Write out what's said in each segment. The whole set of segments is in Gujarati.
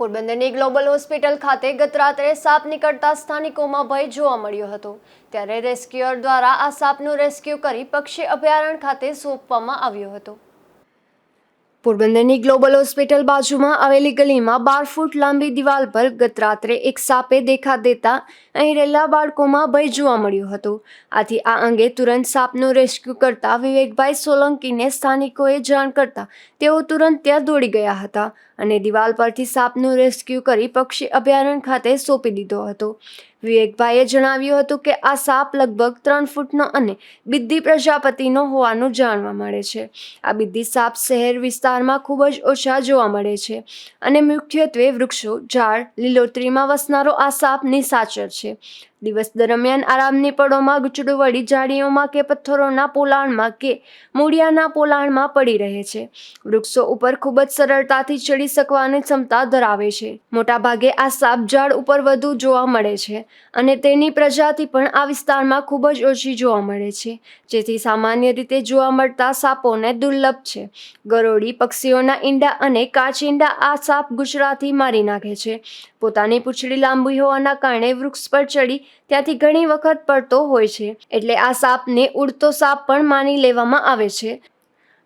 પોરબંદરની ગ્લોબલ હોસ્પિટલ ખાતે ગત રાત્રે સાપ નીકળતા સ્થાનિકોમાં ભય જોવા મળ્યો હતો. ત્યારે રેસ્ક્યુઅર દ્વારા આ સાપનું રેસ્ક્યુ કરી પક્ષી અભયારણ્ય ખાતે સોંપવામાં આવ્યો હતો. પોરબંદરની ગ્લોબલ હોસ્પિટલ બાજુમાં આવેલી ગલીમાં બાર ફૂટ લાંબી દિવાલ પર ગત રાત્રે એક સાપે દેખા દેતા અહીં રહેલા બાળકોમાં ભય જોવા મળ્યો હતો. આથી આ અંગે તુરંત સાપનું રેસ્ક્યુ કરતા વિવેકભાઈ સોલંકીને સ્થાનિકોએ જાણ કરતા તેઓ તુરંત ત્યાં દોડી ગયા હતા અને દિવાલ પરથી સાપનું રેસ્ક્યુ કરી પક્ષી અભયારણ્ય ખાતે સોંપી દીધો હતો. વિવેકભાઈએ જણાવ્યું હતું કે આ સાપ લગભગ ત્રણ ફૂટનો અને બિદ્દી પ્રજાપતિનો હોવાનું જાણવા મળે છે. આ બિદ્દી સાપ શહેર વિસ્તારમાં ખૂબ જ ઓછા જોવા મળે છે અને મુખ્યત્વે વૃક્ષો, ઝાડ, લીલોતરીમાં વસનારો આ સાપ નિશાચર છે. દિવસ દરમિયાન આરામની પળોમાં ગુચડું વળી ઝાડીઓમાં કે પથ્થરોના પોલાણમાં કે મૂળિયાના પોલાણમાં પડી રહે છે. વૃક્ષો ઉપર ખૂબ જ સરળતાથી ચડી શકવાની ક્ષમતા ધરાવે છે. મોટાભાગે આ સાપ ઝાડ ઉપર વધુ જોવા મળે છે અને તેની પ્રજાતિ પણ આ વિસ્તારમાં ખૂબ જ ઓછી જોવા મળે છે. જેથી સામાન્ય રીતે જોવા મળતા સાપોને દુર્લભ છે. ગરોળી, પક્ષીઓના ઈંડા અને કાચિંડા આ સાપ ગુજરાતી મારી નાખે છે. પોતાની પૂંછડી લાંબી હોવાના કારણે વૃક્ષ પર ચડી ત્યાંથી ઘણી વખત પડતો હોય છે. એટલે આ સાપને ઉડતો સાપ પણ માની લેવામાં આવે છે.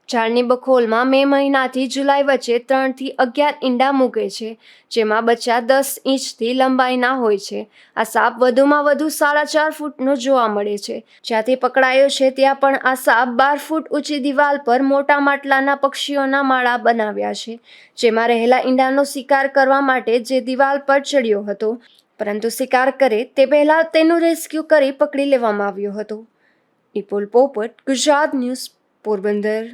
ઝાડની બખોલમાં મે મહિનાથી જુલાઈ વચ્ચે ત્રણથી અગિયાર ઈંડા મૂકે છે, જેમાં બચ્ચા દસ ઇંચથી લંબાઈના હોય છે. આ સાપ વધુમાં વધુ સાડા ચાર ફૂટનો જોવા મળે છે. જ્યાંથી પકડાયો છે ત્યાં પણ આ સાપ બાર ફૂટ ઊંચી દિવાલ પર મોટા માટલાના પક્ષીઓના માળા બનાવ્યા છે, જેમાં રહેલા ઈંડાનો શિકાર કરવા માટે જે દિવાલ પર ચડ્યો હતો. પરંતુ શિકાર કરે તે પહેલાં તેનું રેસ્ક્યુ કરી પકડી લેવામાં આવ્યો હતો. ડિપોલ પોપટ, ગુજરાત ન્યૂઝ પોરબંદર.